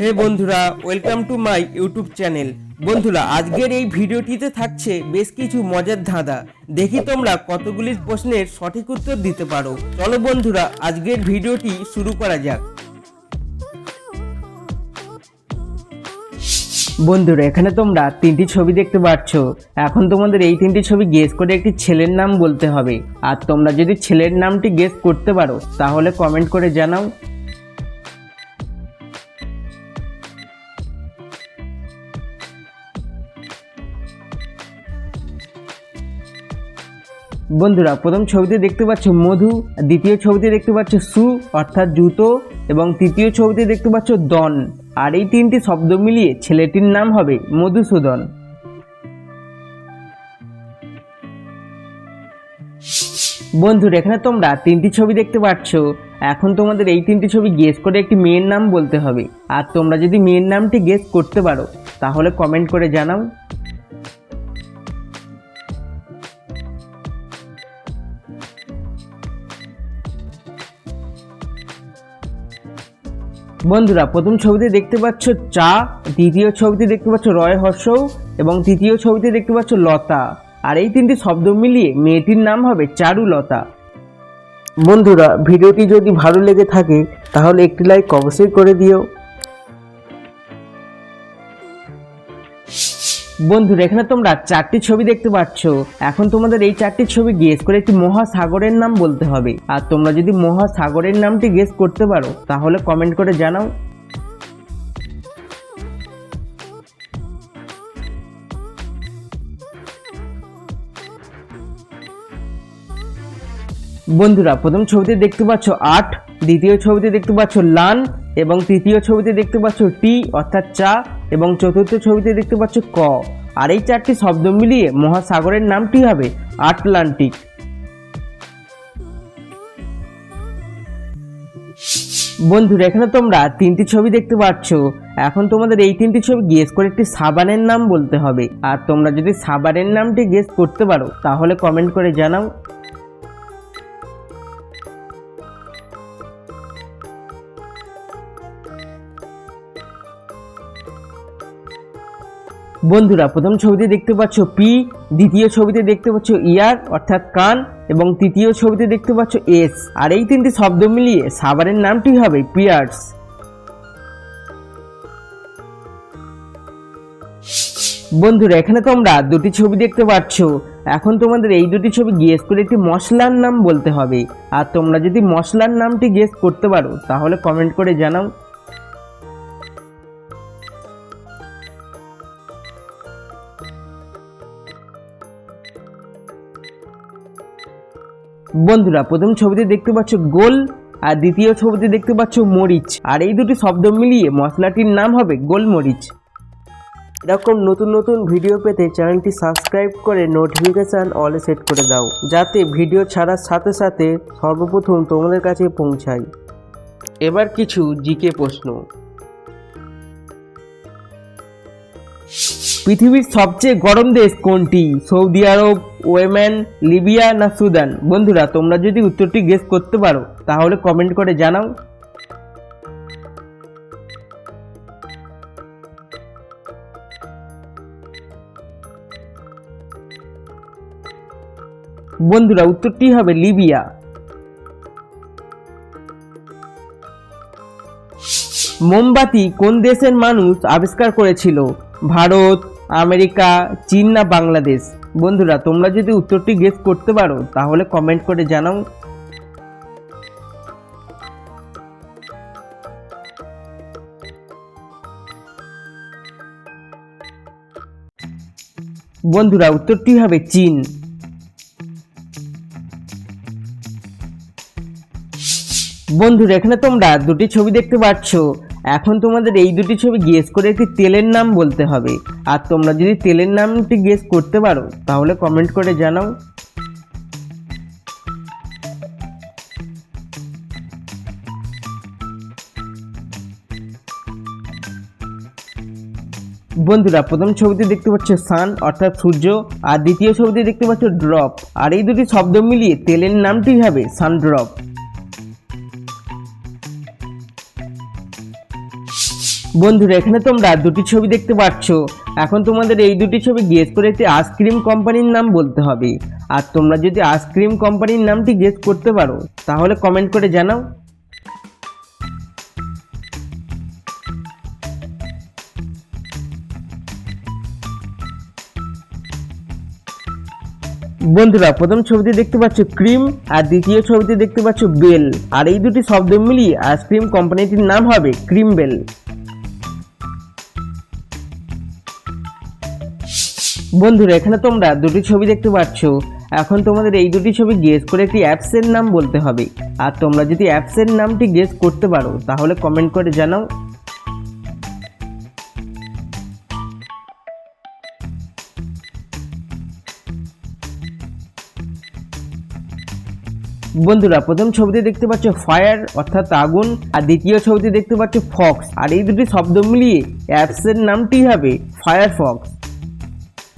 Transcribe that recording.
হে বন্ধুরা welcome to my YouTube channel বন্ধুরা, আজকের এই ভিডিওটিতে থাকছে বেশ কিছু মজার ধাঁধা। দেখি তোমরা কতগুলি প্রশ্নের সঠিক উত্তর দিতে পারো। চলো বন্ধুরা, আজকের ভিডিওটি শুরু করা যাক। বন্ধুরা, এখানে তোমরা তিনটি ছবি দেখতে পাচ্ছ এখন তোমাদের এই তিনটি ছবি গেস করে একটি ছেলের নাম বলতে হবে। আর তোমরা যদি ছেলের নামটি গেস করতে পারো, তাহলে কমেন্ট করে জানাও। বন্ধুরা, প্রথম ছবিতে দেখতে পাচ্ছ মধু, দ্বিতীয় ছবিতে দেখতে পাচ্ছ সু, অর্থাৎ জুতো, এবং তৃতীয় ছবিতে দেখতে পাচ্ছ দন। আর এই তিনটি শব্দ মিলিয়ে ছেলেটির নাম হবে মধুসূদন। বন্ধুরা, এখানে তোমরা তিনটি ছবি দেখতে পাচ্ছ। এখন তোমাদের এই তিনটি ছবি গেস করে একটি মেয়ের নাম বলতে হবে। আর তোমরা যদি মেয়ের নামটি গেস করতে পারো, তাহলে কমেন্ট করে জানাও। বন্ধুরা, প্রথম ছবিতে দেখতে পাচ্ছ চা, দ্বিতীয় ছবিতে দেখতে পাচ্ছ রয় হর্ষ, এবং তৃতীয় ছবিতে দেখতে পাচ্ছ লতা। আর এই তিনটি শব্দ মিলিয়ে মেয়েটির নাম হবে চারুলতা। বন্ধুরা, ভিডিওটি যদি ভালো লেগে থাকে, তাহলে একটি লাইক অবশ্যই করে দিও। বন্ধুরা, এখানে তোমরা চারটি ছবি দেখতে পাচ্ছ। এখন তোমাদের এই চারটি ছবি গেস করে একটি মহাসাগরের নাম বলতে হবে। আর তোমরা যদি মহাসাগরের নামটি গেস করতে পারো, তাহলে কমেন্ট করে জানাও। বন্ধুরা, প্রথম ছবিতে দেখতে পাচ্ছ আট, দ্বিতীয় ছবিতে দেখতে পাচ্ছ লান, এবং তৃতীয় ছবিতে দেখতে পাচ্ছ টি, অর্থাৎ চা। এবং চতুর্থ ছবিতে দেখতে পাচ্ছ ক। আর এই চারটি শব্দ মিলিয়ে মহাসাগরের নামটি হবে আটলান্টিক। বন্ধুরা, এখানে তোমরা তিনটি ছবি দেখতে পাচ্ছ। এখন তোমাদের এই তিনটি ছবি গেস করে একটি সাবানের নাম বলতে হবে। আর তোমরা যদি সাবানের নামটি গেস করতে পারো, তাহলে কমেন্ট করে জানাও। বন্ধুরা, প্রথম ছবিতে দেখতে পাচ্ছ পি দ্বিতীয় ছবিতে দেখতে পাচ্ছ ইয়ার অর্থাৎ কান, এবং তৃতীয় ছবিতে দেখতে পাচ্ছ এস আর এই তিনটি শব্দ মিলিয়ে সাবানের নামটি হবে পিয়ার্স বন্ধুরা, এখানে তোমরা দুটি ছবি দেখতে পাচ্ছ। এখন তোমাদের এই দুটি ছবি গেস করে একটি মশলার নাম বলতে হবে। আর তোমরা যদি মশলার নামটি গেস করতে পারো, তাহলে কমেন্ট করে জানাও। বন্ধুরা, প্রথম ছবিতে দেখতে পাচ্ছ গোল আর দ্বিতীয় ছবিতে দেখতে পাচ্ছ মরিচ। আর এই দুটি শব্দ মিলিয়ে মশলাটির নাম হবে গোলমরিচ। এরকম নতুন নতুন ভিডিও পেতে চ্যানেলটি সাবস্ক্রাইব করে নোটিফিকেশান অলে সেট করে দাও, যাতে ভিডিও ছাড়ার সাথে সাথে সর্বপ্রথম তোমাদের কাছে পৌঁছায়। এবার কিছু জিকে প্রশ্ন। পৃথিবীর সবচেয়ে গরম দেশ কোনটি? সৌদি আরব ওয়েম্যান লিবিয়া না সুদান? বন্ধুরা, তোমরা যদি উত্তরটি গেস করতে পারো, তাহলে কমেন্ট করে জানাও। বন্ধুরা, উত্তরটি হবে লিবিয়া। মোমবাতি কোন দেশের মানুষ আবিষ্কার করেছিল? ভারত, আমেরিকা, চীন না বাংলাদেশ? বন্ধুরা, তোমরা যদি উত্তরটি গেস করতে পারো, তাহলে কমেন্ট করে জানাও। বন্ধুরা, উত্তরটি হবে চীন। বন্ধুরা, এখানে তোমরা দুটি ছবি দেখতে পাচ্ছ। এখন তোমাদের এই দুটি ছবি গেস করে একটি তেলের নাম বলতে হবে। আর তোমরা যদি তেলের নামটি গেস করতে পারো, তাহলে কমেন্ট করে জানাও। বন্ধুরা, প্রথম ছবিতে দেখতে পাচ্ছ সান অর্থাৎ সূর্য, আর দ্বিতীয় ছবিতে দেখতে পাচ্ছ ড্রপ আর এই দুটি শব্দ মিলিয়ে তেলের নামটি হবে সানড্রপ বন্ধুরা, এখানে তোমরা দুটি ছবি দেখতে পাচ্ছ। এখন তোমাদের এই দুটি ছবি গেস করে একটি আইসক্রিম কোম্পানির নাম বলতে হবে। আর তোমরা যদি আইসক্রিম কোম্পানির নামটি গেস করতে পারো, তাহলে কমেন্ট করে জানাও। বন্ধুরা, প্রথম ছবিতে দেখতে পাচ্ছ ক্রিম আর দ্বিতীয় ছবিতে দেখতে পাচ্ছ বেল আর এই দুটি শব্দ মিলিয়ে আইসক্রিম কোম্পানিটির নাম হবে ক্রিম বেল বন্ধুরা, এখানে তোমরা দুটি ছবি দেখতে পাচ্ছ। এখন তোমাদের এই দুটি ছবি গেস করে একটি অ্যাপসের নাম বলতে হবে। আর তোমরা যদি অ্যাপসের নামটি গেস করতে পারো, তাহলে কমেন্ট করে জানাও। বন্ধুরা, প্রথম ছবিতে দেখতে পাচ্ছ ফায়ার অর্থাৎ আগুন। আর দ্বিতীয় ছবিতে দেখতে পাচ্ছ ফক্স আর এই দুটি শব্দ মিলিয়ে অ্যাপসের নামটি হবে ফায়ারফক্স